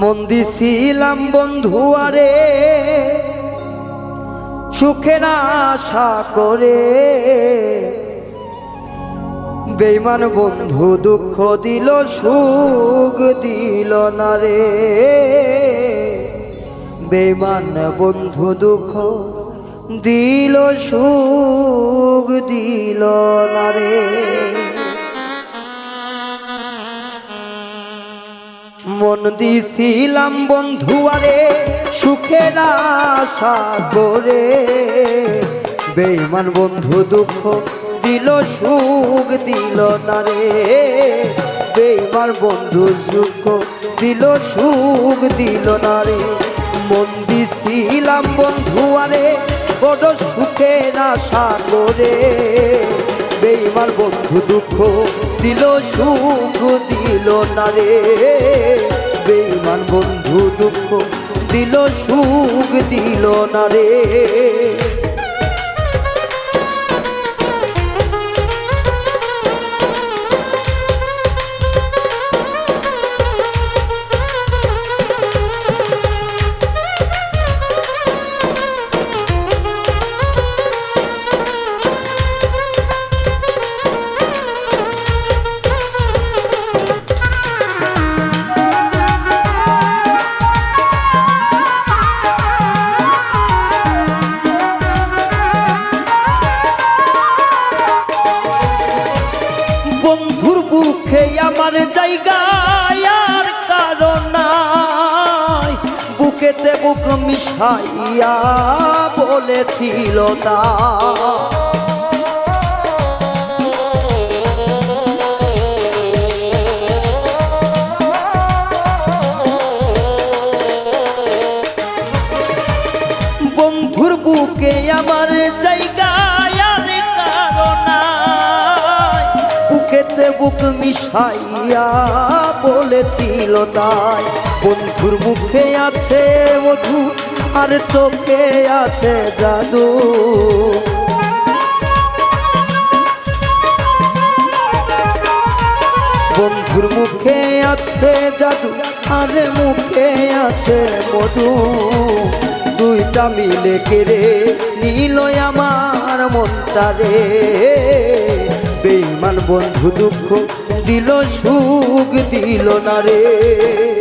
মন দিছিলাম বন্ধু, আরে সুখের আশা করে। বেইমান বন্ধু, দুঃখ দিল, সুখ দিল না রে। বেইমান বন্ধু, দুঃখ দিল, সুখ দিল না রে। মন দিছিলাম বন্ধু আরে, সুখের আশা করে। বেইমান বন্ধু দুঃখ দিল, সুখ দিল না রে। বেইমান বন্ধু সুখ দিল সুখ দিল না রে। মন দিছিলাম বন্ধু আরে, বড় সুখের আশা বেইমান বন্ধু দুঃখ দিল সুখ দিল না রে। বেইমান বন্ধু দুঃখ দিল সুখ দিল না রে। আমার জায়গায় আর নাই। বুকেতে বুক মিশাইয়া বলেছিল তা। বুকে আমার জায়গায় বুক মিশাইয়া বলেছিল তাই। বন্ধুর মুখে আছে মধু, আর চোখে আছে জাদু। বন্ধুর মুখে আছে জাদু, আর মুখে আছে মধু। দুইটা মিলে কেড়ে নিল আমার মনটা রে। বেইমান বন্ধু দুঃখ দিল সুখ দিল না রে।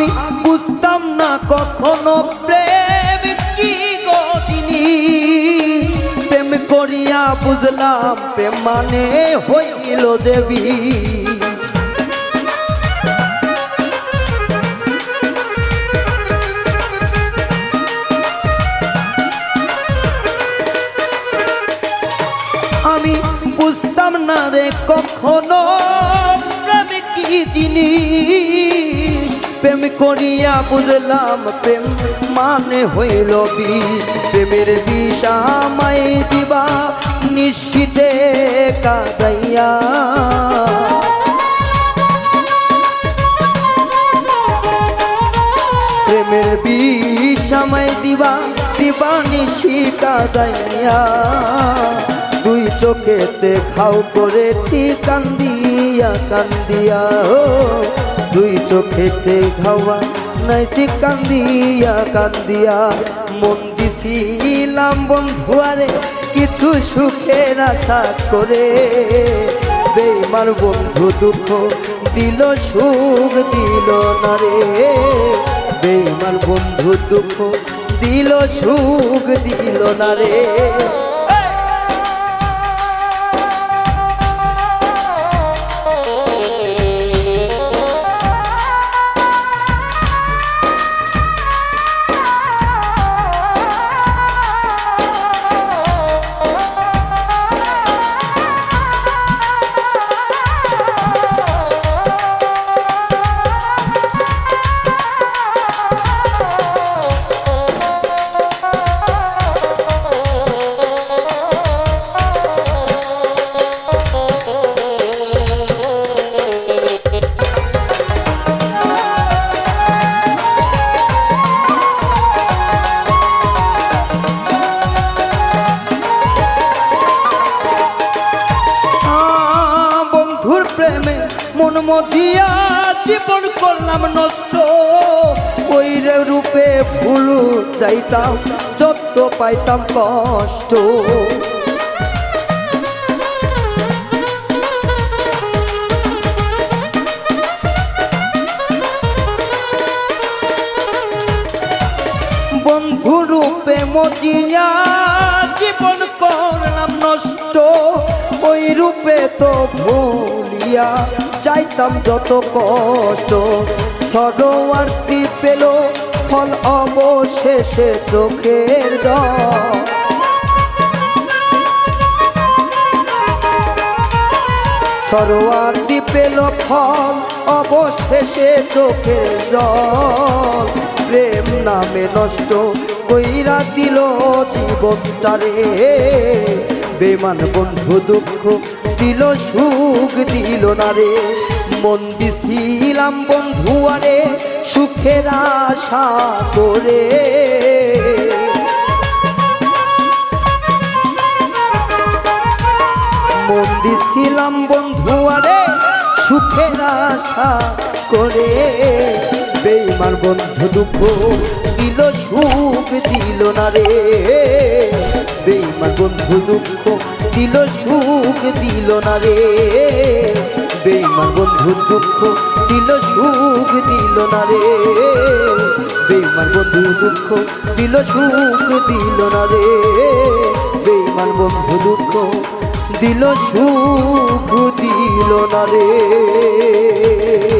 আমি বুঝতাম না কখনো প্রেম কি গো জিনিস প্রেম করিয়া বুঝলাম প্রেম মানে হইল দেবী। প্রেম করিয়া বুঝলাম, প্রেম মানে হইল বি প্রেমের বিষ আমায় দিবা, নিশ্চিতে কাদাইয়া। প্রেমের বিষ আমায় দিবা দিবা নিশি কাদাইয়া দুই চোখেতে খাও করেছি, কান্দিয়া কান্দিয়া, ও। দুই চোখেতে খাওয়া নাইছি কান্দিয়া কান্দিয়া। মন দিছিলাম বন্ধুয়ারে, কিছু সুখের আশা করে। বেমার বন্ধু দুঃখ দিল, সুখ দিল না রে। বেমার বন্ধু দুঃখ দিল, সুখ দিল না রে। মজিয়া জীবন করলাম নষ্ট। ওই রে রূপে ভুল চাইতাম যত পাইতাম, কষ্ট। বন্ধু রূপে মজিয়া জীবন করলাম নষ্ট। ওই রূপে তো ভুলিয়া চাইতাম যত কষ্ট। সরোয়ার্তি পেল ফল অবশেষে চোখের জল। সরোয়ার্তি পেল ফল অবশেষে চোখের জল। প্রেম নামে নষ্ট কইরা দিল জীবনটারে। বেমান বন্ধু দুঃখ দিল, সুখ দিল না রে। মন দিছিলাম বন্ধু আরে, সুখের আশা করে। মন দিছিলাম বন্ধু আরে, সুখের আশা করে। বেইমার বন্ধু দুঃখ দিল, সুখ দিল না রে। বেইমার বন্ধু দুঃখ দিল, সুখ দিল না রে। বেইমার বন্ধু দুঃখ দিল, সুখ দিল না রে। বেইমার বন্ধু দুঃখ দিল, সুখ দিল না রে। বেইমার বন্ধু দুঃখ দিল, সুখ দিল না রে।